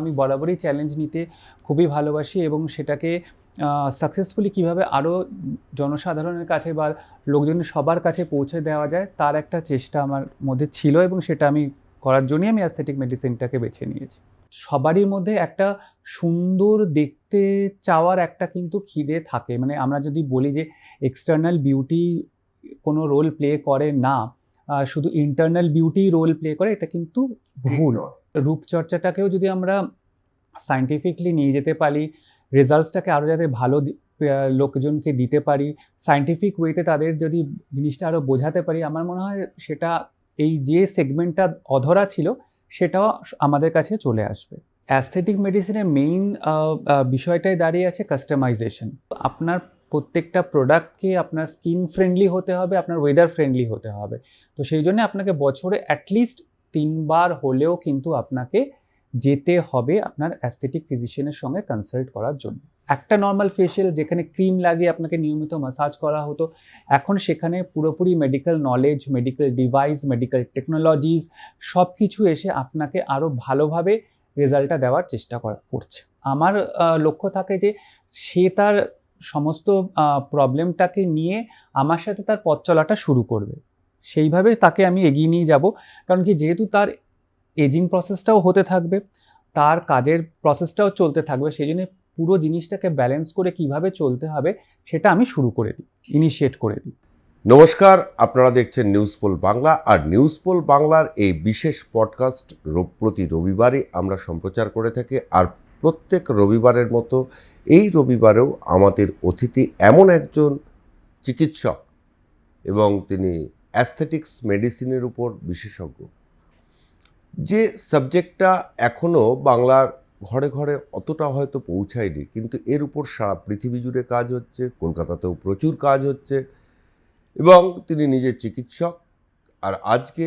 আমি বরাবরই চ্যালেঞ্জ নিতে খুবই ভালোবাসি এবং সেটাকে সাকসেসফুলি কীভাবে আরও জনসাধারণের কাছে বা লোকজনের সবার কাছে পৌঁছে দেওয়া যায়, তার একটা চেষ্টা আমার মধ্যে ছিল এবং সেটা আমি করার জন্যই আমি অ্যাস্থেটিক মেডিসিনটাকে বেছে নিয়েছি। সবারই মধ্যে একটা সুন্দর দেখতে চাওয়ার একটা কিন্তু খিদে থাকে। মানে আমরা যদি বলি যে এক্সটার্নাল বিউটি কোনো রোল প্লে করে না শুধু ইন্টারনাল বিউটি রোল প্লে করে এটা কিন্তু ভুল। রূপচর্চাটাকেও যদি আমরা সায়েন্টিফিকলি নিয়ে যেতে পারি রেজাল্টসটাকে আরও যাতে ভালো লোকজনকে দিতে পারি সায়েন্টিফিক ওয়েতে তাদের যদি জিনিসটা আরও বোঝাতে পারি আমার মনে হয় সেটা এই যে সেগমেন্টটা অধরা ছিল সেটাও আমাদের কাছে চলে আসবে। অ্যাস্থেটিক মেডিসিনের মেইন বিষয়টাই দাঁড়িয়ে আছে কাস্টমাইজেশন আপনার প্রত্যেকটা প্রোডাক্টকে আপনার স্কিন ফ্রেন্ডলি হতে হবে, আপনার ওয়েদার ফ্রেন্ডলি হতে হবে। তো সেই জন্য আপনাকে বছরে অ্যাটলিস্ট তিনবার হলেও কিন্তু আপনাকে যেতে হবে আপনার অ্যাস্থেটিক ফিজিশিয়ানের সঙ্গে কনসাল্ট করার জন্য। একটা নর্মাল ফেশিয়াল যেখানে ক্রিম লাগিয়ে আপনাকে নিয়মিত মাসাজ করা হতো, এখন সেখানে পুরোপুরি medical knowledge medical device medical technologies সব কিছু এসে আপনাকে আরও ভালোভাবে রেজাল্টটা দেওয়ার চেষ্টা করা করছে। আমার লক্ষ্য থাকে যে সে তার সমস্ত প্রবলেমটাকে নিয়ে আমার সাথে তার পথ চলাটা শুরু করবে। সেইভাবে তাকে আমি এগিয়ে নিয়ে যাব। কারণ কি, যেহেতু তার এজিং প্রসেসটাও হতে থাকবে, তার কাজের প্রসেসটাও চলতে থাকবে সেই জন্য পুরো জিনিসটাকে ব্যালেন্স করে কীভাবে চলতে হবে, সেটা আমি শুরু করে দিই ইনিশিয়েট করে দিই। নমস্কার, আপনারা দেখছেন নিউজ পোল বাংলা আর নিউজ পোল বাংলার এই বিশেষ পডকাস্ট প্রতি রবিবারই আমরা সম্প্রচার করে থাকি, আর প্রত্যেক রবিবারের মতো এই রবিবারেও আমাদের অতিথি এমন একজন চিকিৎসক এবং তিনি অ্যাস্থেটিক্স মেডিসিনের উপর বিশেষজ্ঞ। যে সাবজেক্টটা এখনও বাংলার ঘরে ঘরে অতটা হয়তো পৌঁছায়নি, কিন্তু এর উপর সারা পৃথিবী জুড়ে কাজ হচ্ছে, কলকাতাতেও প্রচুর কাজ হচ্ছে এবং তিনি নিজে চিকিৎসক। আর আজকে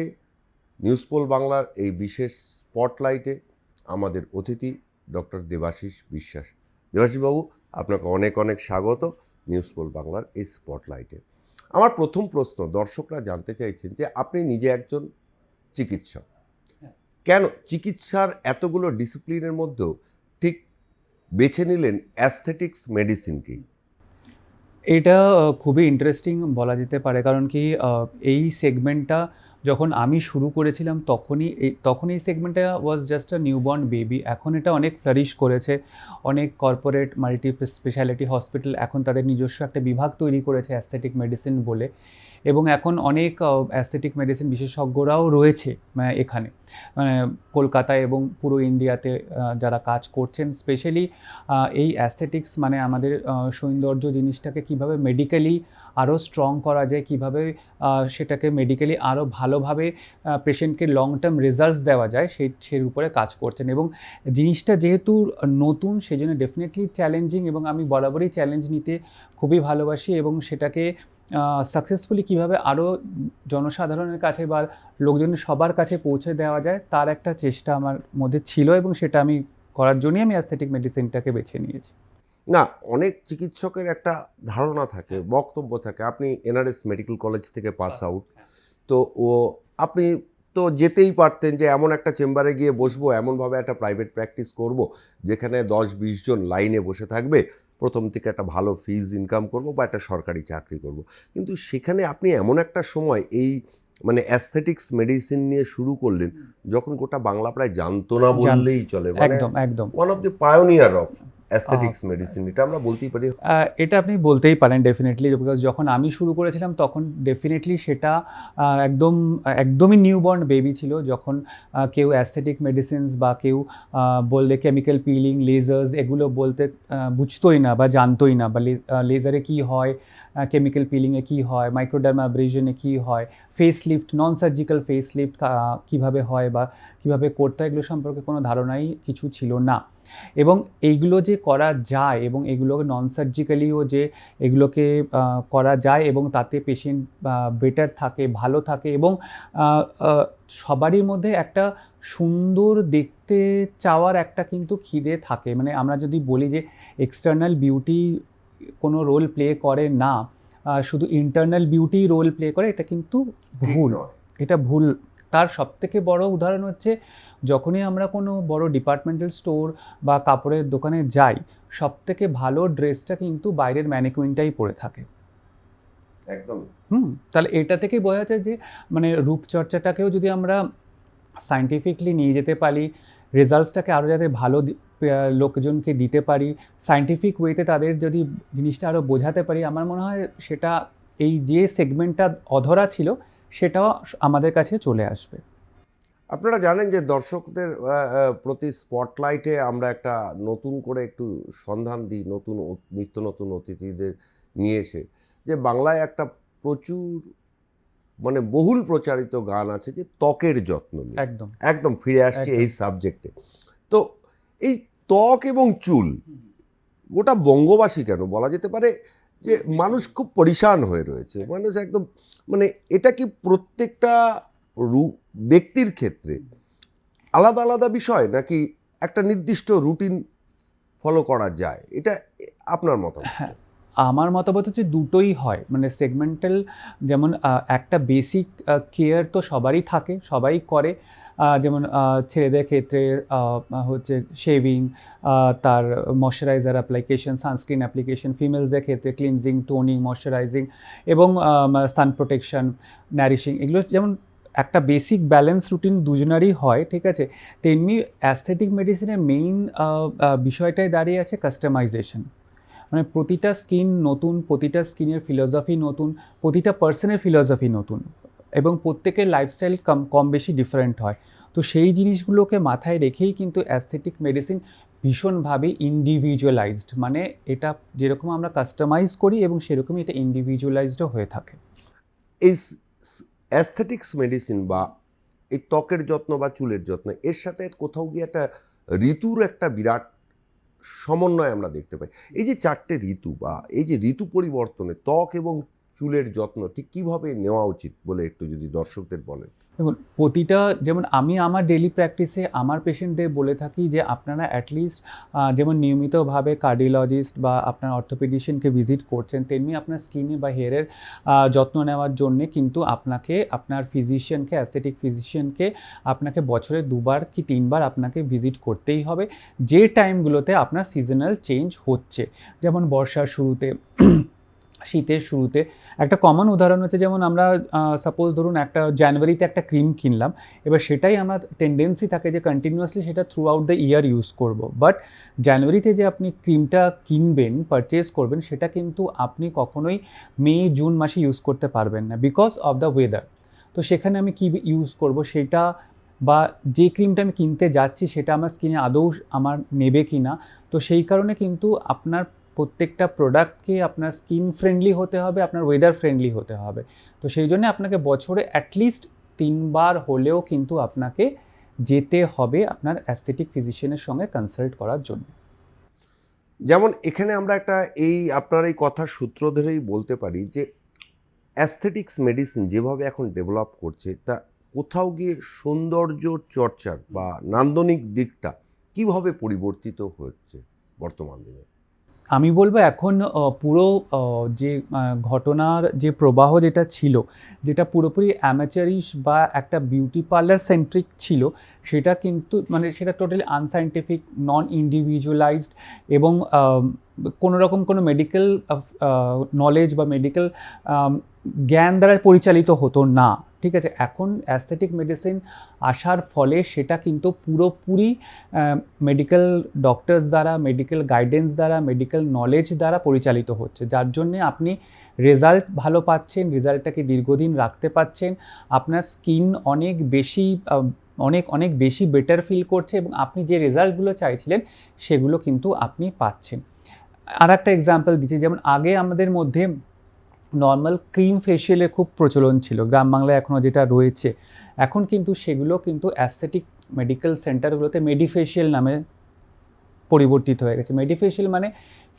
নিউজপোল বাংলার এই বিশেষ স্পটলাইটে আমাদের অতিথি ডক্টর দেবাশিস বিশ্বাস দেবাশিসবাবু, আপনাকে অনেক অনেক স্বাগত নিউজ পোল বাংলার এই স্পটলাইটে। আমার প্রথম প্রশ্ন, দর্শকরা জানতে চাইছেন যে আপনি নিজে একজন চিকিৎসক। কেন? চিকিৎসার এতগুলো ডিসিপ্লিনের মধ্যেও ঠিক বেছে নিলেন অ্যাস্থেটিক্স মেডিসিনকেই এটা খুবই ইন্টারেস্টিং বলা যেতে পারে। কারণ কি এই সেগমেন্টটা যখন আমি শুরু করেছিলাম তখনই তখন এই সেগমেন্টটা was just a newborn baby এখন এটা অনেক ফ্লারিশ করেছে। অনেক কর্পোরেট মাল্টি স্পেশালিটি হসপিটাল এখন তাদের নিজস্ব একটা বিভাগ তৈরি করেছে অ্যাস্থেটিক মেডিসিন বলে। এবং এখন অনেক অ্যাস্থেটিক মেডিসিন বিশেষজ্ঞরাও রয়েছে এখানে। মানে কলকাতায় এবং পুরো ইন্ডিয়াতে যারা কাজ করছেন স্পেশালি এই অ্যাস্থেটিক্স মানে আমাদের সৌন্দর্য জিনিসটাকে কীভাবে মেডিকেলি আরও স্ট্রং করা যায়, কীভাবে সেটাকে মেডিকেলি আরও ভালোভাবে পেশেন্টকে লং টার্ম রেজাল্টস দেওয়া যায় সেই সেই উপরে কাজ করছেন। এবং জিনিসটা যেহেতু নতুন সেই জন্য ডেফিনেটলি চ্যালেঞ্জিং এবং আমি বরাবরই চ্যালেঞ্জ নিতে খুবই ভালোবাসি এবং সেটাকে সাকসেসফুলি কীভাবে আরও জনসাধারণের কাছে বা লোকজনের সবার কাছে পৌঁছে দেওয়া যায় তার একটা চেষ্টা আমার মধ্যে ছিল এবং সেটা আমি করার জন্যই আমি অ্যাস্থেটিক মেডিসিনটাকে বেছে নিয়েছি। না অনেক চিকিৎসকের একটা ধারণা থাকে বক্তব্য থাকে। আপনি এনআরএস মেডিকেল কলেজ থেকে পাস আউট। তো ও আপনি তো যেতেই পারতেন যে এমন একটা চেম্বারে গিয়ে বসবো এমনভাবে একটা প্রাইভেট প্র্যাকটিস করব যেখানে দশ বিশ জন লাইনে বসে থাকবে প্রথম থেকে একটা ভালো ফিজ ইনকাম করব বা একটা সরকারি চাকরি করব। কিন্তু সেখানে আপনি এমন একটা সময় এই মানে অ্যাস্থেটিক্স মেডিসিন নিয়ে শুরু করলেন যখন গোটা বাংলা প্রায় জানতো না বললেই চলে। মানে একদম একদম। One of the pioneer of aesthetics medicine এটা আমরা বলতেই পারি। এটা আপনি বলতেই পারেন ডেফিনেটলি বিকজ যখন আমি শুরু করেছিলাম তখন ডেফিনেটলি সেটা একদম একদমই নিউবর্ন বেবি ছিল যখন কেউ অ্যাস্থেটিক মেডিসিনস বা কেউ বললে কেমিক্যাল পিলিং লেজার্স এগুলো বলতে বুঝতোই না বা জানতোই না বা লেজারে কী হয় কেমিক্যাল পিলিংয়ে কী হয় মাইক্রোডার্মাব্রেশনে কী হয় face lift non surgical face lift কীভাবে হয় বা কীভাবে করতে হয় এগুলো সম্পর্কে কোনো ধারণাই কিছু ছিল না। এবং এইগুলো যে করা যায় এবং এগুলোকে নন সার্জিক্যালিও যে এগুলোকে করা যায় এবং তাতে পেশেন্ট বেটার থাকে ভালো থাকে এবং সবারই মধ্যে একটা সুন্দর দেখতে চাওয়ার একটা কিন্তু খিদে থাকে। মানে আমরা যদি বলি যে এক্সটার্নাল বিউটি কোনো রোল প্লে করে না শুধু ইন্টারনাল বিউটি রোল প্লে করে এটা কিন্তু ভুল। এটা ভুল তার সবথেকে বড় উদাহরণ হচ্ছে যখনই আমরা কোনো বড় ডিপার্টমেন্টাল স্টোর বা কাপড়ের দোকানে যাই সবথেকে ভালো ড্রেসটা কিন্তু বাইরের ম্যানিকুইনটাই পরে থাকে। একদম। হুম তাহলে এটা থেকেই বোঝা যাচ্ছে যে মানে রূপচর্চাটাকেও যদি আমরা সাইন্টিফিকলি নিয়ে যেতে পারি রেজাল্টসটাকে আরও যাতে ভালো লোকজনকে দিতে পারি সায়েন্টিফিক ওয়েতে তাদের যদি জিনিসটা আরও বোঝাতে পারি আমার মনে হয় সেটা এই যে সেগমেন্টটা অধরা ছিল সেটাও আমাদের কাছে চলে আসবে। আপনারা জানেন যে দর্শকদের প্রতি স্পটলাইটে আমরা একটা নতুন করে একটু সন্ধান দিই নতুন নিত্য নতুন অতিথিদের নিয়ে এসে যে বাংলায় একটা প্রচুর মানে বহুল প্রচারিত গান আছে যে ত্বকের যত্ন নিয়ে। একদম। একদম ফিরে আসছে এই সাবজেক্টে। তো এই ত্বক এবং চুল গোটা বঙ্গবাসী কেন বলা যেতে পারে যে মানুষ খুব পরিশান হয়ে রয়েছে। মানুষ একদম মানে এটা কি প্রত্যেকটা ব্যক্তির ক্ষেত্রে আলাদা আলাদা বিষয় নাকি একটা নির্দিষ্ট রুটিন ফলো করা যায়? এটা আপনার মতামত। হ্যাঁ। আমার মতামত হচ্ছে দুটোই হয়। মানে সেগমেন্টাল যেমন একটা বেসিক কেয়ার তো সবারই থাকে, সবাই করে। যেমন ছেলেদের ক্ষেত্রে হচ্ছে শেভিং তার ময়শ্চারাইজার অ্যাপ্লিকেশন সানস্ক্রিন অ্যাপ্লিকেশন ফিমেলসদের ক্ষেত্রে ক্লিনজিং টোনিং ময়শ্চারাইজিং এবং সান প্রোটেকশন ন্যারিশিং এগুলো যেমন একটা বেসিক ব্যালেন্স রুটিন দুজনারই হয়, ঠিক আছে? তেমনি অ্যাস্থেটিক মেডিসিনের মেইন বিষয়টাই দাঁড়িয়ে আছে কাস্টমাইজেশন মানে প্রতিটা স্কিন নতুন, প্রতিটা স্কিনের ফিলোসফি নতুন, প্রতিটা পার্সনের ফিলোসফি নতুন। এবং প্রত্যেকের লাইফস্টাইল কম কম বেশি ডিফারেন্ট হয়। তো সেই জিনিসগুলোকে মাথায় রেখেই কিন্তু অ্যাস্থেটিক মেডিসিন ভীষণভাবে ইন্ডিভিজুয়ালাইজড মানে এটা যেরকম আমরা কাস্টমাইজ করি এবং সেরকমই এটা ইন্ডিভিজুয়ালাইজডও হয়ে থাকে। এই অ্যাস্থেটিক্স মেডিসিন বা এই ত্বকের যত্ন বা চুলের যত্ন, এর সাথে কোথাও গিয়ে একটা ঋতুর একটা বিরাট সমন্বয় আমরা দেখতে পাই। এই যে চারটে ঋতু বা এই যে ঋতু পরিবর্তনে ত্বক এবং চুলের যত্ন ঠিক কীভাবে নেওয়া উচিত বলে একটু যদি দর্শকদের বলেন? দেখুন, প্রতিটা যেমন আমি আমার ডেলি প্র্যাকটিসে আমার পেশেন্টদের বলে থাকি যে আপনারা অ্যাটলিস্ট যেমন নিয়মিতভাবে কার্ডিওলজিস্ট বা আপনার অর্থোপেডিশিয়ানকে ভিজিট করছেন, তেমনি আপনার স্কিনে বা হেয়ারের যত্ন নেওয়ার জন্যে কিন্তু আপনাকে, আপনার ফিজিশিয়ানকে অ্যাস্থেটিক ফিজিশিয়ানকে আপনাকে বছরে দুবার কি তিনবার আপনাকে ভিজিট করতেই হবে। যে টাইমগুলোতে আপনার সিজনাল চেঞ্জ হচ্ছে, যেমন বর্ষার শুরুতে শীতের শুরুতে। একটা কমন উদাহরণ হচ্ছে যেমন আমরা সাপোজ ধরুন একটা জানুয়ারিতে একটা ক্রিম কিনলাম, এবার সেটাই আমার টেন্ডেন্সি থাকে যে কন্টিনিউয়াসলি সেটা throughout the year use করব। বাট জানুয়ারিতে যে আপনি ক্রিমটা কিনবেন পারচেস করবেন, সেটা কিন্তু আপনি কখনোই মে, জুন মাসে ইউজ করতে পারবেন না বিকজ অফ দ্য ওয়েদার তো সেখানে আমি কী ইউজ করব? সেটা বা যে ক্রিমটা আমি কিনতে যাচ্ছি, সেটা আমার স্কিনে আদৌ আমার নেবে কি না তো সেই কারণে কিন্তু আপনার প্রত্যেকটা প্রোডাক্টকে আপনার স্কিন ফ্রেন্ডলি হতে হবে, আপনার ওয়েদার ফ্রেন্ডলি হতে হবে। তো সেই জন্য আপনাকে বছরে অ্যাটলিস্ট তিনবার হলেও কিন্তু আপনাকে যেতে হবে আপনার অ্যাস্থেটিক ফিজিশিয়ানের সঙ্গে কনসাল্ট করার জন্য। যেমন এখানে আমরা একটা এই আপনার এই কথার সূত্র ধরেই বলতে পারি যে অ্যাস্থেটিক্স মেডিসিন যেভাবে এখন ডেভেলপ করছে, তা কোথাও গিয়ে সৌন্দর্য চর্চার বা নান্দনিক দিকটা কীভাবে পরিবর্তিত হচ্ছে বর্তমান দিনে? আমি বলব এখন পুরো যে ঘটনার যে প্রবাহ যেটা ছিল, যেটা পুরোপুরি অ্যামাচারিশ বা একটা বিউটি পার্লার সেন্ট্রিক ছিল, সেটা কিন্তু মানে সেটা টোটালি আনসাইন্টিফিক নন ইন্ডিভিজুয়ালাইজড এবং কোনো রকম কোনো মেডিকেল নলেজ বা মেডিকেল জ্ঞান দ্বারা পরিচালিত হতো না। ঠিক আছে, এখন অ্যাস্থেটিক মেডিসিন আসার ফলে সেটা কিন্তু পুরোপুরি মেডিকেল ডক্টরস দ্বারা মেডিকেল গাইডেন্স দ্বারা মেডিকেল নলেজ দ্বারা পরিচালিত হচ্ছে। যার জন্যে আপনি রেজাল্ট ভালো পাচ্ছেন রেজাল্টটাকে দীর্ঘদিন রাখতে পাচ্ছেন, আপনার স্কিন অনেক বেশি অনেক অনেক বেশি বেটার ফিল করছে এবং আপনি যে রেজাল্টগুলো চাইছিলেন সেগুলো কিন্তু আপনি পাচ্ছেন। আর একটা এক্সাম্পল দিচ্ছি, যেমন আগে আমাদের মধ্যে নর্মাল ক্রিম ফেশিয়ালের খুব প্রচলন ছিল। গ্রাম বাংলায় এখনও যেটা রয়েছে। এখন কিন্তু সেগুলো কিন্তু অ্যাস্থেটিক মেডিকেল সেন্টারগুলোতে মেডিফেশিয়াল নামে পরিবর্তিত হয়ে গেছে। মেডিফেশিয়াল মানে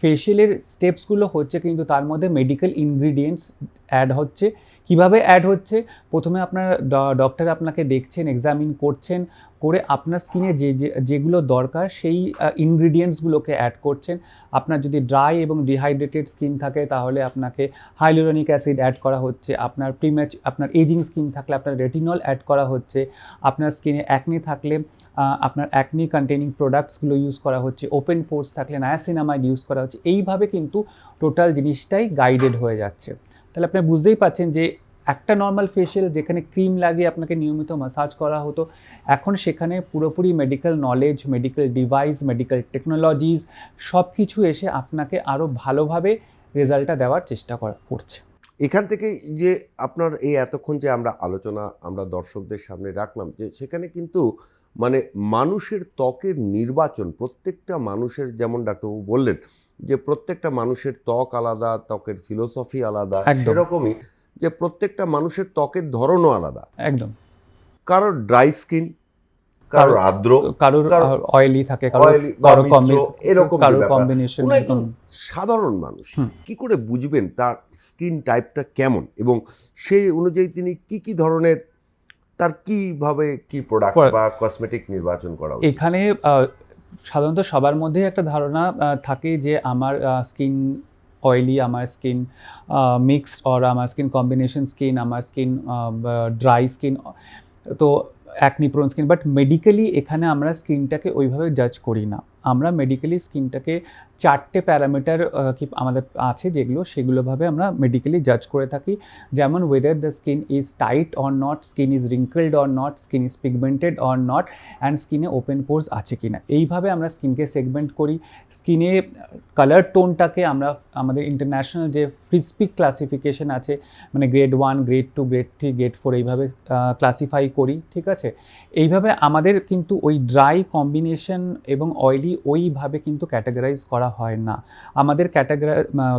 ফেশিয়ালের স্টেপসগুলো হচ্ছে কিন্তু তার মধ্যে মেডিকেল ইনগ্রিডিয়েন্টস অ্যাড হচ্ছে। কীভাবে অ্যাড হচ্ছে? প্রথমে আপনার ডক্টর আপনাকে দেখছেন এক্সামিন করছেন। করে আপনার স্কিনে যে যেগুলো দরকার সেই ইনগ্রিডিয়েন্টসগুলোকে অ্যাড করছেন। আপনার যদি ড্রাই এবং ডিহাইড্রেটেড স্কিন থাকে তাহলে আপনাকে হাইলোরনিক অ্যাসিড অ্যাড করা হচ্ছে। আপনার প্রিম্যাচ আপনার এজিং স্কিন থাকলে আপনার রেটিনল অ্যাড করা হচ্ছে। আপনার স্কিনে অ্যাকনি থাকলে আপনার অ্যাকনি কন্টেনিং প্রোডাক্টসগুলো ইউজ করা হচ্ছে। ওপেন পোর্স থাকলে নায়াসিনামাইড ইউজ করা হচ্ছে। এইভাবে কিন্তু টোটাল জিনিসটাই গাইডেড হয়ে যাচ্ছে। তাহলে আপনি বুঝতেই পাচ্ছেন যে একটা নর্মাল ফেশিয়াল যেখানে ক্রিম লাগিয়ে আপনাকে নিয়মিত মাসাজ করা হতো এখন সেখানে পুরোপুরি medical knowledge medical device medical technologies সব কিছু এসে আপনাকে আরও ভালোভাবে রেজাল্টটা দেওয়ার চেষ্টা করা করছে এখান থেকে যে আপনার এই এতক্ষণ যে আমরা আলোচনা আমরা দর্শকদের সামনে রাখলাম যে সেখানে কিন্তু মানে মানুষের ত্বকের নির্বাচন প্রত্যেকটা মানুষের যেমন ডাক্তারবাবু বললেন যে প্রত্যেকটা মানুষের ত্বক আলাদা ত্বকের ফিলোসফি আলাদা। সেরকমই যে প্রত্যেকটা মানুষের ত্বকের ধরনও আলাদা। একদম। কারোর ড্রাই স্কিন কারোর আর্দ্র কারোর অয়েলি থাকে এরকম। কম্বিনেশন একদম সাধারণ মানুষ। কি করে বুঝবেন তার স্কিন টাইপটা কেমন? এবং সেই অনুযায়ী তিনি কি কি ধরনের তার কীভাবে কি প্রোডাক্ট বা কসমেটিক নির্বাচন করা এখানে সাধারণত সবার মধ্যে একটা ধারণা থাকে যে আমার স্কিন অয়েলি আমার স্কিন মিক্সড অর আমার স্কিন কম্বিনেশন স্কিন আমার স্কিন ড্রাই স্কিন তো acne prone skin but medically এখানে আমরা স্কিনটাকে ওইভাবে জাজ করি না। আমরা মেডিকেলি স্কিনটাকে চারটে প্যারামিটার কি আমাদের আছে যেগুলো, সেগুলোভাবে আমরা মেডিকেলি জাজ করে থাকি। যেমন whether the skin is tight or not skin is wrinkled or not skin is pigmented or not and স্কিনে ওপেন পোর্স আছে কি না এইভাবে আমরা স্কিনকে সেগমেন্ট করি। স্কিনে কালার টোনটাকে আমরা, আমাদের ইন্টারন্যাশনাল যে ফ্রিস্পিক ক্লাসিফিকেশন আছে মানে grade one grade two grade three grade four এইভাবে ক্লাসিফাই করি, ঠিক আছে? এইভাবে আমাদের কিন্তু ওই ড্রাই কম্বিনেশন এবং অয়েলি ওইভাবে কিন্তু ক্যাটাগরাইজ করা হয় না। আমাদের ক্যাটাগরা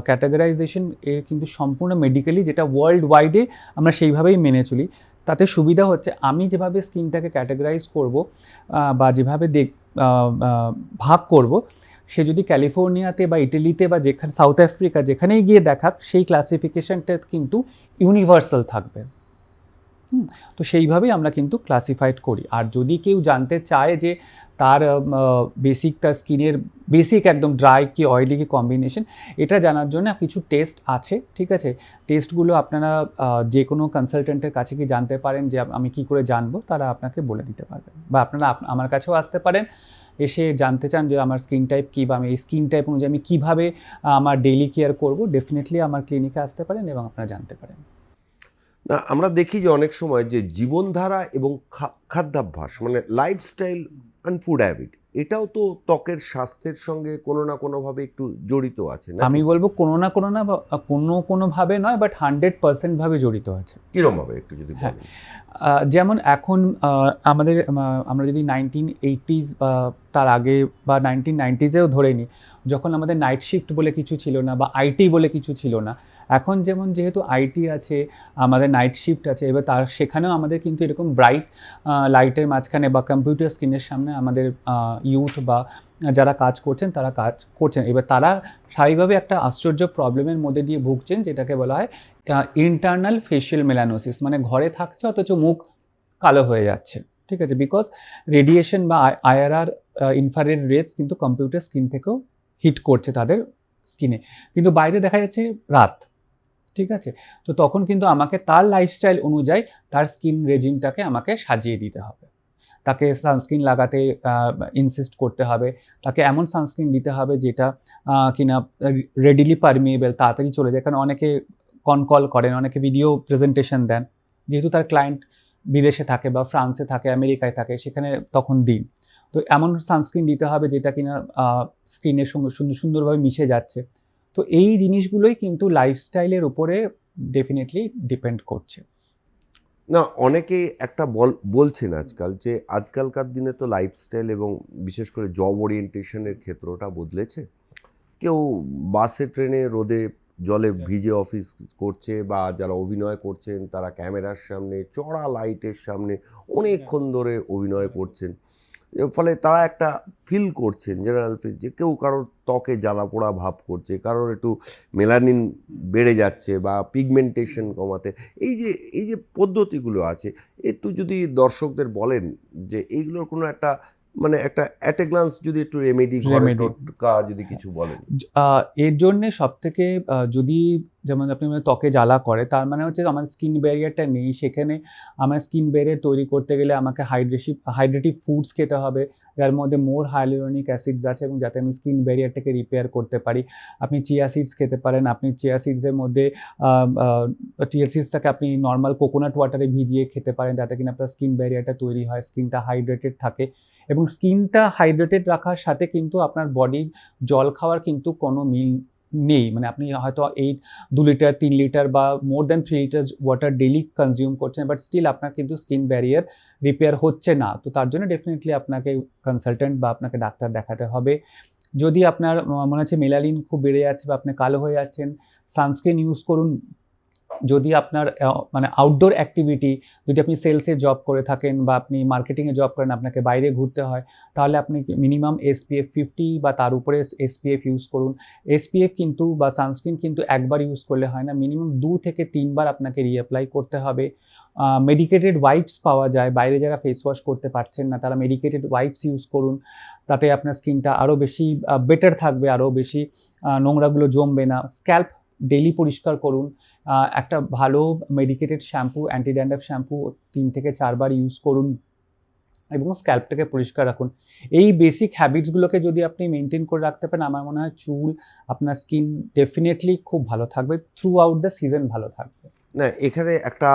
ক্যাটাগরাইজেশন এর কিন্তু সম্পূর্ণ মেডিকেলি যেটা ওয়ার্ল্ড ওয়াইডে আমরা সেইভাবেই মেনে চলি। তাতে সুবিধা হচ্ছে আমি যেভাবে স্কিনটাকে ক্যাটাগরাইজ করব বা যেভাবে দেখ ভাগ করব, সে যদি ক্যালিফোর্নিয়াতে বা ইটালিতে বা যেখানে, সাউথ আফ্রিকা যেখানেই গিয়ে দেখাক, সেই ক্লাসিফিকেশনটা কিন্তু ইউনিভার্সাল থাকবে। তো সেইভাবেই আমরা কিন্তু ক্লাসিফাইড করি। আর যদি কেউ জানতে চায় যে তার বেসিক তার স্কিনের বেসিক একদম ড্রাই কি অয়েলি কি কম্বিনেশন এটা জানার জন্য কিছু টেস্ট আছে, ঠিক আছে? টেস্টগুলো আপনারা যে কোনো কনসালটেন্টের কাছে কি জানতে পারেন যে আমি কি করে জানব, তারা আপনাকে বলে দিতে পারবেন বা আপনারা আমার কাছেও আসতে পারেন, এসে জানতে চান যে আমার স্কিন টাইপ কী বা আমি এই স্কিন টাইপ অনুযায়ী আমি কীভাবে আমার ডেইলি কেয়ার করব ডেফিনেটলি আমার ক্লিনিকে আসতে পারেন এবং আপনারা জানতে পারেন। না, আমরা দেখি যে অনেক সময় যে জীবনধারা এবং খাদ্যাভ্যাস মানে লাইফস্টাইল অ্যান্ড ফুড হ্যাবিট এটাও তো ত্বকের স্বাস্থ্যের সঙ্গে কোনো না কোনোভাবে একটু জড়িত আছে না আমি বলব কোনো না কোনো না কোনো কোনোভাবে নয় বাট হান্ড্রেড পার্সেন্টভাবে জড়িত আছে। কিরম ভাবে একটু যদি হ্যাঁ। যেমন এখন আমাদের আমরা যদি নাইনটিন এইটিজ বা তার আগে বা নাইনটিন নাইনটিজেও ধরে নিই যখন আমাদের নাইট শিফট বলে কিছু ছিল না বা আইটি বলে কিছু ছিল না এখন যেমন যেহেতু আইটি আছে, আমাদের নাইট শিফট আছে, এবার তার সেখানেও আমাদের কিন্তু এরকম ব্রাইট লাইটের মাঝখানে বা কম্পিউটার স্ক্রিনের সামনে আমাদের ইউথ বা যারা কাজ করছেন তারা কাজ করছেন। এবার তারা স্বাভাবিকভাবে একটা আশ্চর্য প্রবলেমের মধ্যে দিয়ে ভুগছেন যেটাকে বলা হয় ইন্টারনাল ফেশিয়াল মেলানোসিস মানে ঘরে থাকছে অথচ মুখ কালো হয়ে যাচ্ছে। ঠিক আছে? বিকজ রেডিয়েশন বা আইআরআর ইনফারেড রেটস কিন্তু কম্পিউটার স্ক্রিন থেকেও হিট করছে তাদের স্কিনে কিন্তু বাইরে দেখা যাচ্ছে রাত। ঠিক আছে? তো তখন কিন্তু আমাকে তার লাইফস্টাইল অনুযায়ী তার স্কিন রেজিমটাকে আমাকে সাজিয়ে দিতে হবে। তাকে সানস্ক্রিন লাগাতে ইনসিস্ট করতে হবে। তাকে এমন সানস্ক্রিন দিতে হবে যেটা কিনা রেডিলি পারমিয়েবল তাড়াতাড়ি চলে যায়। কারণ অনেকে কনকল করেন, অনেকে ভিডিও প্রেজেন্টেশন দেন। যেহেতু তার ক্লায়েন্ট বিদেশে থাকে বা ফ্রান্সে থাকে, আমেরিকায় থাকে, সেখানে তখন দিন। তো এমন সানস্ক্রিন দিতে হবে যেটা কিনা স্ক্রিনের সঙ্গে সুন্দর, সুন্দরভাবে মিশে যাচ্ছে। তো এই জিনিসগুলোই কিন্তু লাইফস্টাইলের উপরে ডেফিনেটলি ডিপেন্ড করছে। না অনেকে একটা বল বলছেন আজকাল যে আজকালকার দিনে তো লাইফস্টাইল এবং বিশেষ করে জব ওরিয়েন্টেশনের ক্ষেত্রটা বদলেছে। কেউ বাসে ট্রেনে রোদে জলে ভিজে অফিস করছে বা যারা অভিনয় করছেন তারা ক্যামেরার সামনে চড়া লাইটের সামনে অনেকক্ষণ ধরে অভিনয় করছেন। ফলে তারা একটা ফিল করছেন জেনারেল ফিল যে কেউ কারোর ত্বকে জ্বালা পোড়া ভাব করছে, কারোর একটু মেলানিন বেড়ে যাচ্ছে বা পিগমেন্টেশন কমাতে। এই যে এই যে পদ্ধতিগুলো আছে, একটু যদি দর্শকদের বলেন যে এইগুলোর কোনো একটা মানে একটা অ্যাট এ গ্লান্স যদি একটু রেমেডি। টোটকা যদি কিছু বলেন। এর জন্যে সব থেকে যদি যেমন আপনি মানে ত্বকে জ্বালা করে তার মানে হচ্ছে আমার স্কিন ব্যারিয়ারটা নেই। সেখানে আমার স্কিন ব্যারিয়ার তৈরি করতে গেলে আমাকে হাইড্রেটিভ হাইড্রেটিভ ফুডস খেতে হবে। যার মধ্যে মোর হাইলোরনিক অ্যাসিডস আছে এবং যাতে আমি স্কিন ব্যারিয়ারটাকে রিপেয়ার করতে পারি। আপনি চিয়া সিডস খেতে পারেন। আপনি চিয়া সিডসের মধ্যে চিয়া সিডসটাকে আপনি নর্মাল কোকোনাট ওয়াটারে ভিজিয়ে খেতে পারেন। যাতে কিনা আপনার স্কিন ব্যারিয়ারটা তৈরি হয় স্কিনটা হাইড্রেটেড থাকে। এবং স্কিনটা হাইড্রেটেড রাখার সাথে কিন্তু আপনার বডির জল খাওয়ার কিন্তু কোনো মিল নেই। মানে আপনি হয়তো এই দু লিটার, তিন লিটার বা more than three litre water daily consume করছেন বাট স্টিল আপনার কিন্তু স্কিন ব্যারিয়ার রিপেয়ার হচ্ছে না। তো তার জন্য ডেফিনেটলি আপনাকে কনসালটেন্ট বা আপনাকে ডাক্তার দেখাতে হবে। যদি আপনার মনে হচ্ছে মেলালিন খুব বেড়ে যাচ্ছে বা আপনি কালো হয়ে যাচ্ছেন সানস্ক্রিন ইউজ করুন। যদি আপনার মানে আউটডোর অ্যাক্টিভিটি যদি আপনি সেলসে জব করে থাকেন বা আপনি মার্কেটিংয়ে জব করেন, আপনাকে বাইরে ঘুরতে হয়, তাহলে আপনি মিনিমাম এসপিএফ ফিফটি বা তার উপরে এসপিএফ ইউজ করুন। এসপিএফ কিন্তু বা সানস্ক্রিন কিন্তু একবার ইউজ করলে হয় না মিনিমাম দু থেকে তিনবার আপনাকে রিঅ্যাপ্লাই করতে হবে। মেডিকেটেড ওয়াইপস পাওয়া যায়, বাইরে যারা ফেস ওয়াশ করতে পারছেন না, তারা মেডিকেটেড ওয়াইপস ইউজ করুন। তাতে আপনার স্কিনটা আরও বেশি বেটার থাকবে আরও বেশি নোংরাগুলো জমবে না। স্ক্যাল্প ডেলি পরিষ্কার করুন। একটা ভালো medicated shampoo anti dandruff shampoo তিন থেকে চারবার ইউজ করুন এবং স্ক্যাল্পটাকে পরিষ্কার রাখুন। এই বেসিক হ্যাবিটসগুলোকে যদি আপনি মেনটেন করে রাখতে পারেন আমার মনে হয় চুল আপনার স্কিন ডেফিনেটলি খুব ভালো থাকবে থ্রু আউট দ্য সিজন ভালো থাকবে। না এখানে একটা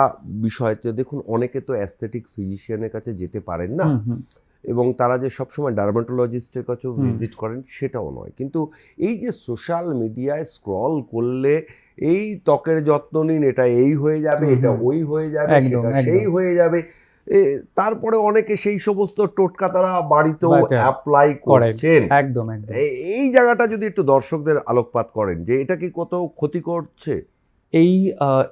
বিষয় যে দেখুন অনেকে তো অ্যাস্থেটিক ফিজিশিয়ানের কাছে যেতে পারেন না। এবং তারা যে সবসময় ডার্মাটোলজিস্টের কাছেও ভিজিট করেন সেটাও নয়। কিন্তু এই যে সোশ্যাল মিডিয়ায় স্ক্রল করলে এই ত্বকের যত্ন নিন এটা এই হয়ে যাবে এটা ওই হয়ে যাবে সেটা সেই হয়ে যাবে। তারপরে অনেকে সেই সমস্ত টোটকা তারা বাড়িতেও বাড়িতে অ্যাপ্লাই। করছেন। একদম একদম। এই জায়গাটা যদি একটু দর্শকদের আলোকপাত করেন যে এটা কি কত ক্ষতি করছে? এই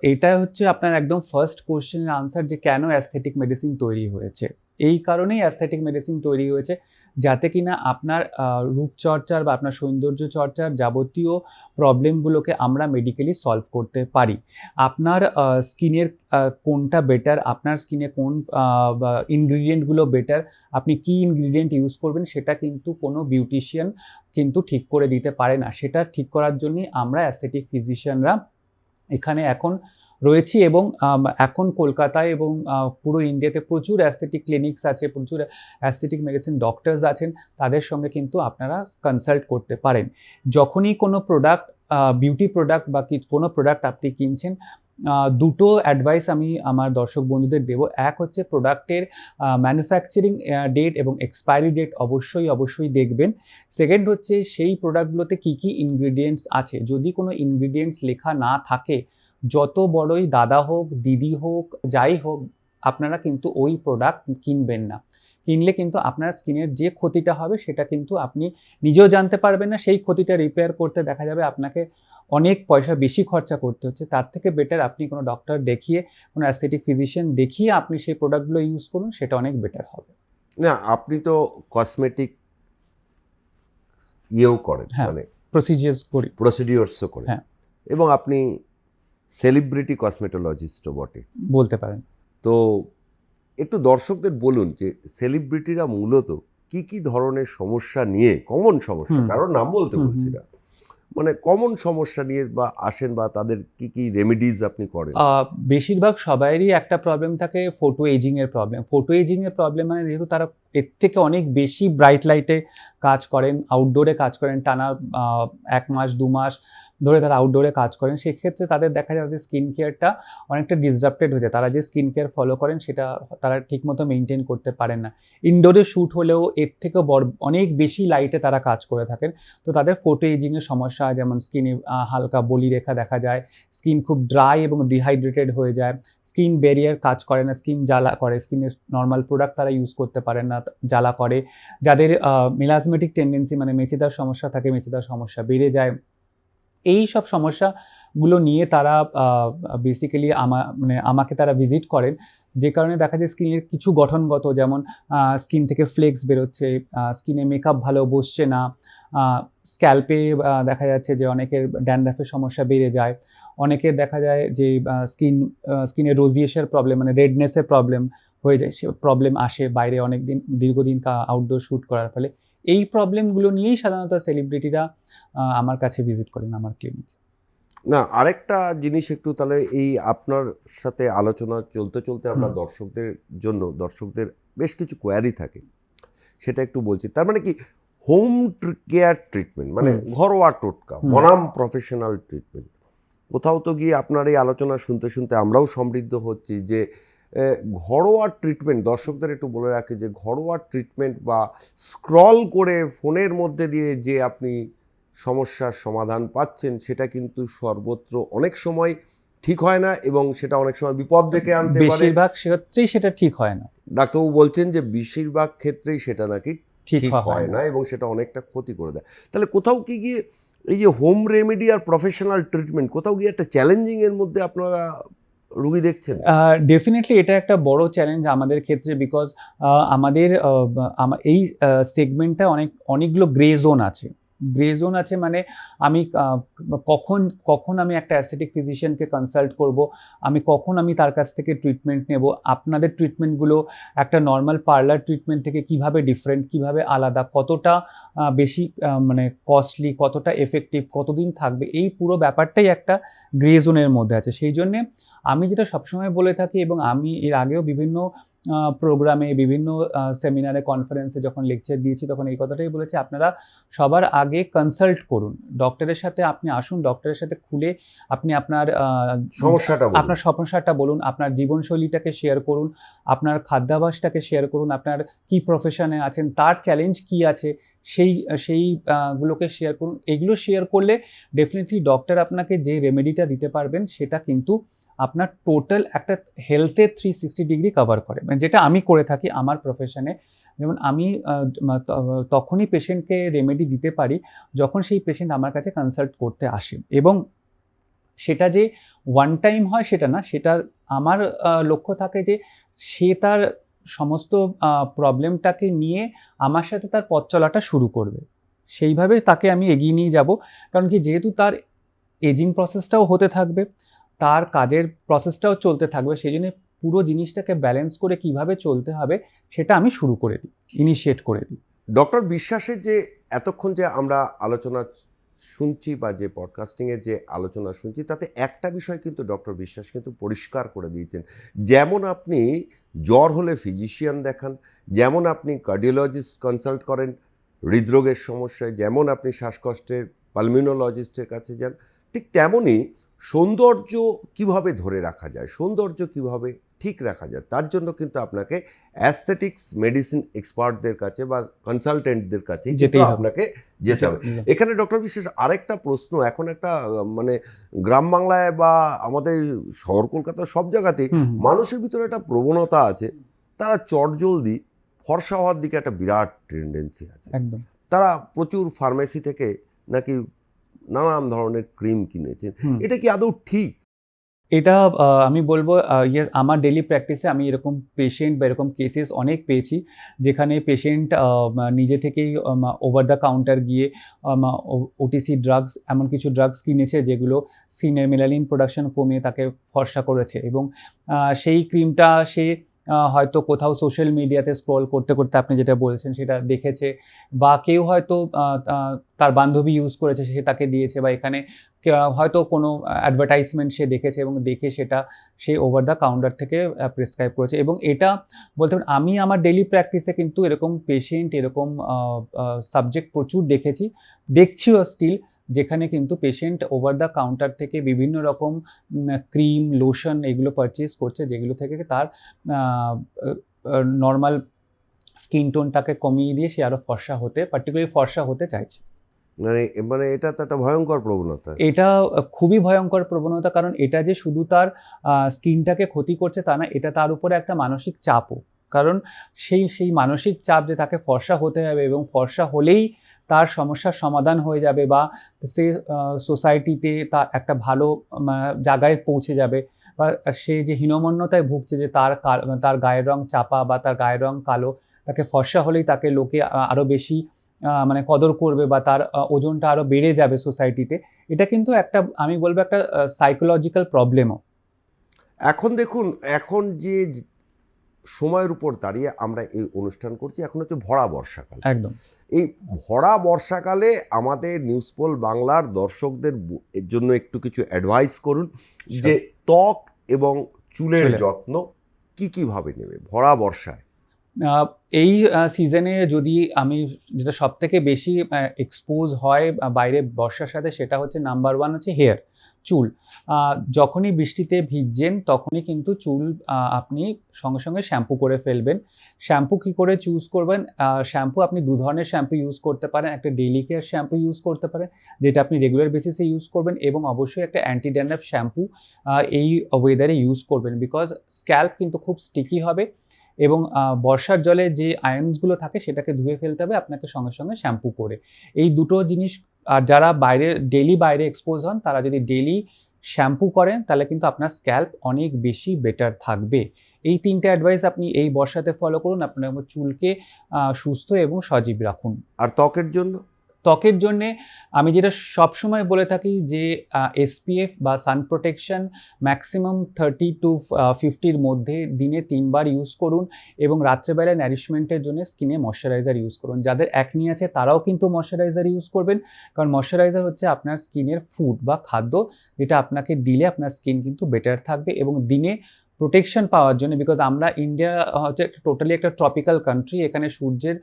এটা হচ্ছে আপনার একদম ফার্স্ট কোশ্চেনের আনসার যে কেন অ্যাস্থেটিক মেডিসিন তৈরি হয়েছে। এই কারণেই অ্যাস্থেটিক মেডিসিন তৈরি হয়েছে। যাতে কিনা আপনার রূপচর্চার বা আপনার সৌন্দর্য চর্চার যাবতীয় প্রবলেমগুলোকে আমরা মেডিকেলি সলভ করতে পারি। আপনার স্কিনের কোনটা বেটার আপনার স্কিনে কোন ইনগ্রিডিয়েন্টগুলো বেটার আপনি কি ইনগ্রিডিয়েন্ট ইউজ করবেন সেটা কিন্তু কোনো বিউটিশিয়ান কিন্তু ঠিক করে দিতে পারে না। সেটা ঠিক করার জন্যই আমরা অ্যাস্থেটিক ফিজিশিয়ানরা এখানে এখন রয়েছি এবং এখন কলকাতায় এবং পুরো ইন্ডিয়াতে প্রচুর অ্যাস্থেটিক ক্লিনিক্স আছে, প্রচুর অ্যাস্থেটিক মেডিসিন ডক্টরস আছেন, তাদের সঙ্গে কিন্তু আপনারা কনসাল্ট করতে পারেন। যখনই কোনো প্রোডাক্ট বিউটি প্রোডাক্ট বা কোনো প্রোডাক্ট আপনি কিনছেন দুটো অ্যাডভাইস আমি আমার দর্শক বন্ধুদের দেবো। এক হচ্ছে প্রোডাক্টের ম্যানুফ্যাকচারিং ডেট এবং এক্সপায়ারি ডেট অবশ্যই অবশ্যই দেখবেন। সেকেন্ড হচ্ছে সেই প্রোডাক্টগুলোতে কী কী ইনগ্রিডিয়েন্টস আছে। যদি কোনো ইনগ্রিডিয়েন্টস লেখা না থাকে যত বড়ই দাদা হোক দিদি হোক যাই হোক আপনারা কিন্তু ওই প্রোডাক্ট কিনবেন না কিনলে কিন্তু আপনার স্কিনের যে ক্ষতিটা হবে সেটা কিন্তু আপনি নিজেও জানতে পারবেন না সেই ক্ষতিটা রিপেয়ার করতে দেখা যাবে আপনাকে অনেক পয়সা বেশি খরচা করতে হচ্ছে তার থেকে বেটার আপনি কোনো ডক্টর দেখিয়ে কোনো অ্যাস্থেটিক ফিজিশিয়ান দেখিয়ে আপনি সেই প্রোডাক্টগুলো ইউজ করুন সেটা অনেক বেটার হবে না আপনি তো কসমেটিক ইয়েও করেন হ্যাঁ। মানে প্রসিজিয়ার্স করি প্রসিডিওর্সও করেন হ্যাঁ। এবং আপনি সেলিব্রিটি কসমেটোলজিস্টও বটে। বলতে পারেন। তো একটু দর্শকদের বলুন যে সেলিব্রিটিরা মূলত কি কি ধরনের সমস্যা নিয়ে কমন সমস্যা। কারোর নাম বলতে বলছি না। মানে কমন সমস্যা নিয়ে বা আসেন বা তাদের কি কি রেমেডিজ আপনি করেন? বেশিরভাগ সবাইরই একটা প্রবলেম থাকে ফটো এজিং এর প্রবলেম ফটো এজিং এর প্রবলেম মানে যেহেতু তারা এর থেকে অনেক বেশি ব্রাইট লাইটে কাজ করেন আউটডোরে কাজ করেন টানা এক মাস দু মাস ধরে তারা আউটডোরে কাজ করেন, সেক্ষেত্রে তাদের দেখা যায় তাদের স্কিন কেয়ারটা অনেকটা ডিসরাপ্টেড হয়ে যায়। তারা যে স্কিন কেয়ার ফলো করেন, সেটা তারা ঠিকমতো মেনটেন করতে পারেন না। ইনডোরে শ্যুট হলেও এর থেকেও বড়, অনেক বেশি লাইটে তারা কাজ করে থাকেন। তো তাদের ফোটো এজিংয়ের সমস্যা, যেমন স্কিনে হালকা বলি রেখা দেখা যায় স্কিন খুব ড্রাই এবং ডিহাইড্রেটেড হয়ে যায় স্কিন ব্যারিয়ার কাজ করে না স্কিন জ্বালা করে স্কিনের নর্মাল প্রোডাক্ট তারা ইউজ করতে পারেন না, জ্বালা করে। যাদের মিলাজমেটিক টেন্ডেন্সি মানে মেচেদার সমস্যা থাকে, মেচেদার সমস্যা বেড়ে যায় এই সব সমস্যাগুলো নিয়ে তারা বেসিক্যালি আমা মানে আমাকে তারা ভিজিট করেন। যে কারণে দেখা যায় স্কিনের কিছু গঠনগত যেমন স্কিন থেকে ফ্লেক্স বেরোচ্ছে স্কিনে মেকআপ ভালো বসছে না স্ক্যাল্পে দেখা যাচ্ছে যে অনেকের ড্যান্ড্রাফের সমস্যা বেড়ে যায়। অনেকের দেখা যায় যে স্কিন স্কিনে রোজিয়েশার প্রবলেম মানে রেডনেসের প্রবলেম হয়ে যায়, সে প্রবলেম আসে বাইরে অনেক দিন দীর্ঘদিন আউটডোর শ্যুট করার ফলে। এই প্রবলেমগুলো নিয়েই সাধারণত সেলিব্রিটিরা আমার কাছে ভিজিট করেন আমার ক্লিনিক না আরেকটা জিনিস একটু তাহলে এই আপনার সাথে আলোচনা চলতে চলতে আমরা দর্শকদের জন্য দর্শকদের বেশ কিছু কোয়ারি থাকে সেটা একটু বলছি। তার মানে কি হোম কেয়ার ট্রিটমেন্ট মানে ঘরোয়া টোটকা। বনাম প্রফেশনাল ট্রিটমেন্ট কোথাও তো গিয়ে আপনার এই আলোচনা শুনতে শুনতে আমরাও সমৃদ্ধ হচ্ছি যে ঘরোয়া ট্রিটমেন্ট দর্শকদের একটু বলে রাখি যে ঘরোয়া ট্রিটমেন্ট বা স্ক্রল করে ফোনের মধ্যে দিয়ে যে আপনি সমস্যার সমাধান পাচ্ছেন সেটা কিন্তু সর্বত্র অনেক সময় ঠিক হয় না এবং সেটা অনেক সময় বিপদ ডেকে আনতে পারে। বেশিরভাগ ক্ষেত্রেই সেটা ঠিক হয় না। ডাক্তারবাবু বলছেন যে বেশিরভাগ ক্ষেত্রেই সেটা নাকি ঠিক হয় না। না এবং সেটা অনেকটা ক্ষতি করে দেয়। তাহলে কোথাও কি গিয়ে এই যে হোম রেমেডি আর প্রফেশনাল ট্রিটমেন্ট কোথাও গিয়ে একটা চ্যালেঞ্জিং এর মধ্যে আপনারা রুগী দেখছেন? ডেফিনেটলি এটা একটা বড় চ্যালেঞ্জ আমাদের ক্ষেত্রে বিকজ আমাদের এই সেগমেন্টটা অনেক, অনেকগুলো গ্রে জোন আছে। গ্রে জোন আছে মানে আমি কখন কখন আমি একটা অ্যাসথেটিক ফিজিশিয়ানকে কনসাল্ট করব, আমি কখন আমি তার কাছ থেকে ট্রিটমেন্ট নেব, আপনাদের ট্রিটমেন্টগুলো একটা নর্মাল পার্লার ট্রিটমেন্ট থেকে কীভাবে ডিফারেন্ট কীভাবে আলাদা, কতটা বেশি মানে কস্টলি কতটা এফেক্টিভ কতদিন থাকবে, এই পুরো ব্যাপারটাই একটা গ্রে জোনের মধ্যে আছে। সেই জন্যে আমি যেটা সবসময় বলে থাকি এবং আমি এর আগেও বিভিন্ন প্রোগ্রামে বিভিন্ন সেমিনারে কনফারেন্সে যখন লেকচার দিয়েছি তখন এই কথাটাই বলেছি আপনারা সবার আগে কনসাল্ট করুন। ডক্টরের সাথে আপনি আসুন ডক্টরের সাথে খুলে আপনি আপনার সমস্যাটা আপনার সমস্যাটা বলুন আপনার জীবনশৈলীটাকে শেয়ার করুন আপনার খাদ্যাভাসটাকে শেয়ার করুন আপনার কি প্রফেশনে আছেন তার চ্যালেঞ্জ কি আছে সেই সেই গুলোকে শেয়ার করুন। এগুলো শেয়ার করলে ডেফিনেটলি ডক্টর আপনাকে যে রেমেডিটা দিতে পারবেন সেটা কিন্তু আপনার টোটাল একটা হেলথের থ্রি সিক্সটি ডিগ্রি কভার করে। মানে যেটা আমি করে থাকি আমার প্রফেশনে যেমন আমি তখনই পেশেন্টকে রেমেডি দিতে পারি যখন সেই পেশেন্ট আমার কাছে কনসাল্ট করতে আসে। এবং সেটা যে ওয়ান টাইম হয় সেটা না, সেটা আমার লক্ষ্য থাকে যে সে তার সমস্ত প্রবলেমটাকে নিয়ে আমার সাথে তার পথ চলাটা শুরু করবে। সেইভাবে তাকে আমি এগিয়ে নিয়ে যাব। কারণ কি যেহেতু তার এজিং প্রসেসটাও হতে থাকবে তার কাজের প্রসেসটাও চলতে থাকবে, সেই জন্য পুরো জিনিসটাকে ব্যালেন্স করে কীভাবে চলতে হবে সেটা আমি শুরু করে দিই ইনিশিয়েট করে দিই। ডক্টর বিশ্বাসের যে এতক্ষণ যে আমরা আলোচনা শুনছি বা যে পডকাস্টিংয়ের যে আলোচনা শুনছি, তাতে একটা বিষয় কিন্তু ডক্টর বিশ্বাস কিন্তু পরিষ্কার করে দিয়েছেন। যেমন আপনি জ্বর হলে ফিজিশিয়ান দেখান, যেমন আপনি কার্ডিওলজিস্ট কনসাল্ট করেন হৃদরোগের সমস্যায়, যেমন আপনি শ্বাসকষ্টের পালমিনোলজিস্টের কাছে যান, ঠিক তেমনই সৌন্দর্য কীভাবে ধরে রাখা যায় সৌন্দর্য কীভাবে ঠিক রাখা যায় তার জন্য কিন্তু আপনাকে অ্যাস্থেটিক্স মেডিসিন এক্সপার্টদের কাছে বা কনসালটেন্টদের কাছে হবে। আপনাকে যেতে হবে এখানে ডক্টর বিশেষ আরেকটা প্রশ্ন এখন একটা মানে গ্রাম বাংলায় বা আমাদের শহর কলকাতা সব জায়গাতেই। মানুষের ভিতরে একটা প্রবণতা আছে তারা চটজলদি ফর্সা হওয়ার দিকে একটা বিরাট টেন্ডেন্সি আছে তারা প্রচুর ফার্মেসি থেকে নাকি নানান ধরনের ক্রিম কিনেছেন। এটা কি আদৌ ঠিক? এটা আমি বলব ইয়ে আমার ডেলি প্র্যাকটিসে আমি এরকম পেশেন্ট বা এরকম কেসেস অনেক পেয়েছি যেখানে পেশেন্ট নিজে থেকেই ওভার দ্য কাউন্টার গিয়ে ওটিসি ড্রাগস এমন কিছু ড্রাগস কিনেছে যেগুলো স্কিনের মেলালিন প্রোডাকশন কমিয়ে তাকে ফর্সা করেছে এবং সেই ক্রিমটা সে হয়তো কোথাও সোশ্যাল মিডিয়াতে স্ক্রল করতে করতে আপনি যেটা বলেছেন সেটা দেখেছে বা কেউ হয়তো তার বান্ধবী ইউজ করেছে, সে তাকে দিয়েছে বা এখানে হয়তো কোনো অ্যাডভার্টাইজমেন্ট সে দেখেছে এবং দেখে সেটা সে ওভার দ্য কাউন্টার থেকে প্রেসক্রাইব করেছে এবং এটা বলতে পারেন, আমি আমার ডেলি প্র্যাকটিসে কিন্তু এরকম পেশেন্ট এরকম সাবজেক্ট প্রচুর দেখেছি। দেখছিও স্টিল যেখানে কিন্তু পেশেন্ট ওভার দ্য কাউন্টার থেকে বিভিন্ন রকম ক্রিম লোশন এগুলো পারচেজ করছে যেগুলো থেকে তার নর্মাল স্কিন টোনটাকে কমিয়ে দিয়ে সে আরও ফর্সা হতে পার্টিকুলারলি ফর্সা হতে চাইছে। মানে মানে এটা তো একটা ভয়ঙ্কর প্রবণতা। এটা খুবই ভয়ঙ্কর প্রবণতা কারণ এটা যে শুধু তার স্কিনটাকে ক্ষতি করছে তা না এটা তার উপরে একটা মানসিক চাপও। কারণ সেই সেই মানসিক চাপ যে তাকে ফর্সা হতে হবে এবং ফর্সা হলেই তার সমস্যার সমাধান হয়ে যাবে বা সে সোসাইটিতে তা একটা ভালো জায়গায় পৌঁছে যাবে বা সে যে হীনমন্যতায় ভুগছে যে তার তার গায়ের রং চাপা বা তার গায়ের রং কালো, তাকে ফর্সা হলেই তাকে লোকে আরও বেশি মানে কদর করবে বা তার ওজনটা আরও বেড়ে যাবে সোসাইটিতে এটা কিন্তু একটা, আমি বলব একটা সাইকোলজিক্যাল প্রবলেমও এখন দেখুন, এখন যে সময়ের উপর দাঁড়িয়ে আমরা এই অনুষ্ঠান করছি। এখন হচ্ছে ভরা বর্ষাকাল। একদম। এই ভরা বর্ষাকালে আমাদের নিউজ পোল বাংলার দর্শকদের এর জন্য একটু কিছু অ্যাডভাইস করুন যে ত্বক এবং চুলের চুলের। যত্ন কি কীভাবে নেবে ভরা বর্ষায়? এই সিজনে যদি আমি যেটা সব থেকে বেশি এক্সপোজ হয় বাইরে বর্ষার সাথে সেটা হচ্ছে নাম্বার ওয়ান হচ্ছে হেয়ার চুল। যখনই বৃষ্টিতে ভিজছেন, তখনই কিন্তু চুল আপনি সঙ্গে সঙ্গে শ্যাম্পু করে ফেলবেন। শ্যাম্পু কি করে চুজ করবেন? শ্যাম্পু আপনি দু ধরনের শ্যাম্পু ইউজ করতে পারেন। একটা ডেলি কেয়ার শ্যাম্পু ইউজ করতে পারেন, যেটা আপনি রেগুলার বেসিসে ইউজ করবেন এবং অবশ্যই একটা অ্যান্টি ড্যান্ড্রাফ শ্যাম্পু এই ওয়েদারে ইউজ করবেন বিকজ স্ক্যাল্প কিন্তু খুব স্টিকি হবে এবং বর্ষার জলে যে আয়ন্সগুলো থাকে, সেটাকে ধুয়ে ফেলতে হবে আপনাকে সঙ্গে সঙ্গে শ্যাম্পু করে। এই দুটো জিনিস আর যারা বাইরে ডেলি বাইরে এক্সপোজ হন, তারা যদি ডেলি শ্যাম্পু করেন, তাহলে কিন্তু আপনার স্ক্যাল্প অনেক বেশি বেটার থাকবে। এই তিনটে অ্যাডভাইস আপনি এই বর্ষাতে ফলো করুন। আপনার চুলকে সুস্থ এবং সজীব রাখুন। আর ত্বকের জন্য? ত্বকের জন্যে আমি যেটা সবসময় বলে থাকি যে এসপিএফ বা sun protection maximum thirty to ফিফটির মধ্যে দিনে তিনবার ইউজ করুন এবং রাত্রেবেলা ন্যারিশমেন্টের জন্য স্কিনে ময়শ্চারাইজার ইউজ করুন। যাদের অ্যাকনি আছে তারাও কিন্তু ময়শ্চারাইজার ইউজ করবেন, কারণ ময়শ্চারাইজার হচ্ছে আপনার স্কিনের ফুড বা খাদ্য যেটা আপনাকে দিলে আপনার স্কিন কিন্তু বেটার থাকবে এবং দিনে প্রোটেকশন পাওয়ার জন্য বিকজ আমরা ইন্ডিয়া হচ্ছে টোটালি একটা ট্রপিক্যাল কান্ট্রি এখানে সূর্যের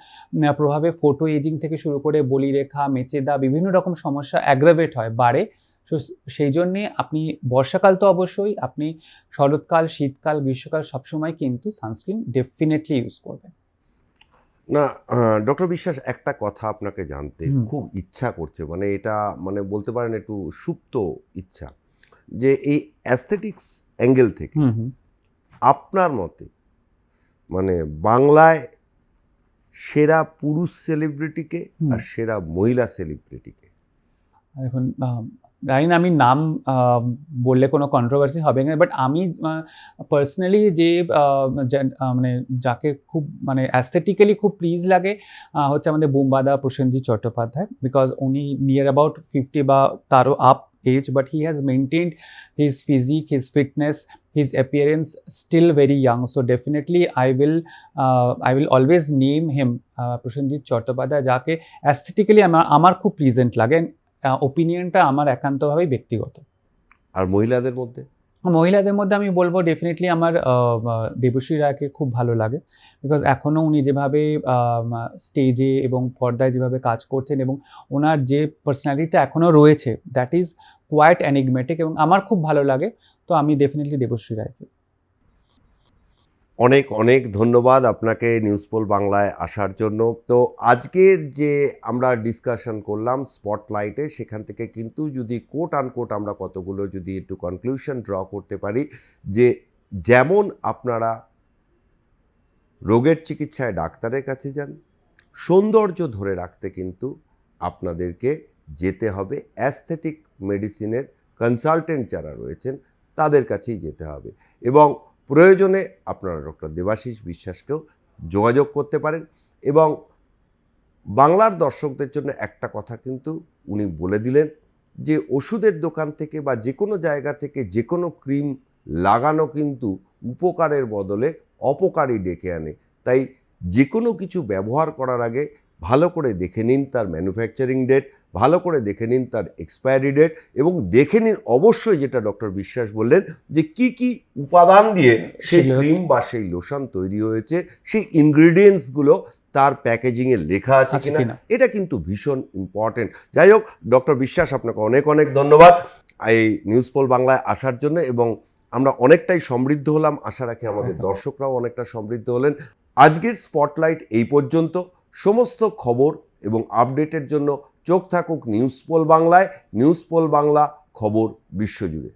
প্রভাবে ফোটো এজিং থেকে শুরু করে বলিরেখা মেচেদা বিভিন্ন রকম সমস্যা অ্যাগ্রাভেট হয় বাড়ে। সো সেই জন্যে আপনি বর্ষাকাল তো অবশ্যই আপনি শরৎকাল শীতকাল গ্রীষ্মকাল সবসময় কিন্তু সানস্ক্রিন ডেফিনেটলি ইউজ করবেন। না ডক্টর বিশ্বাস একটা কথা আপনাকে জানতে খুব ইচ্ছা করছে মানে এটা মানে বলতে পারেন একটু সুপ্ত ইচ্ছা যে এই অ্যাস্থেটিক্স অ্যাঙ্গেল থেকে আপনার মতে মানে বাংলায় সেরা পুরুষ সেলিব্রিটিকে। আর সেরা মহিলা সেলিব্রিটিকে এখন জানি না আমি নাম বললে কোনো কন্ট্রোভার্সি হবে না বাট আমি পার্সোনালি যে মানে যাকে খুব মানে অ্যাস্থেটিক্যালি খুব প্লিজ লাগে হচ্ছে আমাদের বোমবাদা প্রসেনজিৎ চট্টোপাধ্যায় বিকজ উনি নিয়ার অ্যাবাউট ফিফটি বা তারও up age but he has maintained his physique his fitness his appearance still very young. So definitely i will uh, i will always name him uh, Prosenjit Chattopadhyay যাকে aesthetically আমার আমার খুব pleasant লাগে ওপিনিয়নটা আমার একান্তভাবেই ব্যক্তিগত। আর মহিলাদের মধ্যে? মহিলাদের মধ্যে আমি বলব ডেফিনেটলি আমার আহ, আহ, দেবশ্রী রায়কে খুব ভালো লাগে। বিকজ এখনও উনি যেভাবে স্টেজে এবং পর্দায় যেভাবে কাজ করছেন এবং ওনার যে পার্সোনালিটিটা এখনও রয়েছে দ্যাট ইজ কোয়াইট অ্যানিগমেটিক এবং আমার খুব ভালো লাগে, তো আমি ডেফিনেটলি দেবশ্রী রায়কে। অনেক অনেক ধন্যবাদ আপনাকে নিউজ পোল বাংলায় আসার জন্য। তো আজকের যে আমরা ডিসকাশন করলাম স্পটলাইটে সেখান থেকে কিন্তু যদি কোট আনকোট আমরা কতগুলো যদি একটু কনক্লুশন ড্র করতে পারি, যে যেমন আপনারা রোগের চিকিৎসায় ডাক্তারের কাছে যান, সৌন্দর্য ধরে রাখতে কিন্তু আপনাদেরকে যেতে হবে। অ্যাস্থেটিক মেডিসিনের কনসালটেন্ট যারা রয়েছেন, তাদের কাছেই যেতে হবে। এবং প্রয়োজনে আপনারা ডক্টর দেবাশিস বিশ্বাসকেও যোগাযোগ করতে পারেন। এবং বাংলার দর্শকদের জন্য একটা কথা কিন্তু উনি বলে দিলেন যে, ওষুধের দোকান থেকে বা যে কোনো জায়গা থেকে যে কোনো ক্রিম লাগানো কিন্তু উপকারের বদলে অপকারী ডেকে আনে। তাই যে কোনো কিছু ব্যবহার করার আগে ভালো করে দেখে নিন তার ম্যানুফ্যাকচারিং ডেট ভালো করে দেখে নিন তার এক্সপায়ারি ডেট এবং দেখে নিন অবশ্যই যেটা ডক্টর বিশ্বাস বললেন যে কি কি উপাদান দিয়ে সেই। ক্রিম বা সেই লোশন তৈরি হয়েছে সেই ইনগ্রিডিয়েন্টসগুলো তার প্যাকেজিংয়ে লেখা আছে কিনা। এটা কিন্তু ভীষণ ইম্পর্টেন্ট যাই হোক ডক্টর বিশ্বাস আপনাকে অনেক অনেক ধন্যবাদ এই নিউজ পোল বাংলায় আসার জন্য এবং আমরা অনেকটাই সমৃদ্ধ হলাম আশা রাখি আমাদের দর্শকরাও অনেকটা সমৃদ্ধ হলেন আজকের স্পটলাইট এই পর্যন্ত সমস্ত খবর এবং আপডেটের জন্য চোখ থাকুক নিউজ পোল বাংলায় নিউজ পোল বাংলা খবর বিশ্বজুড়ে।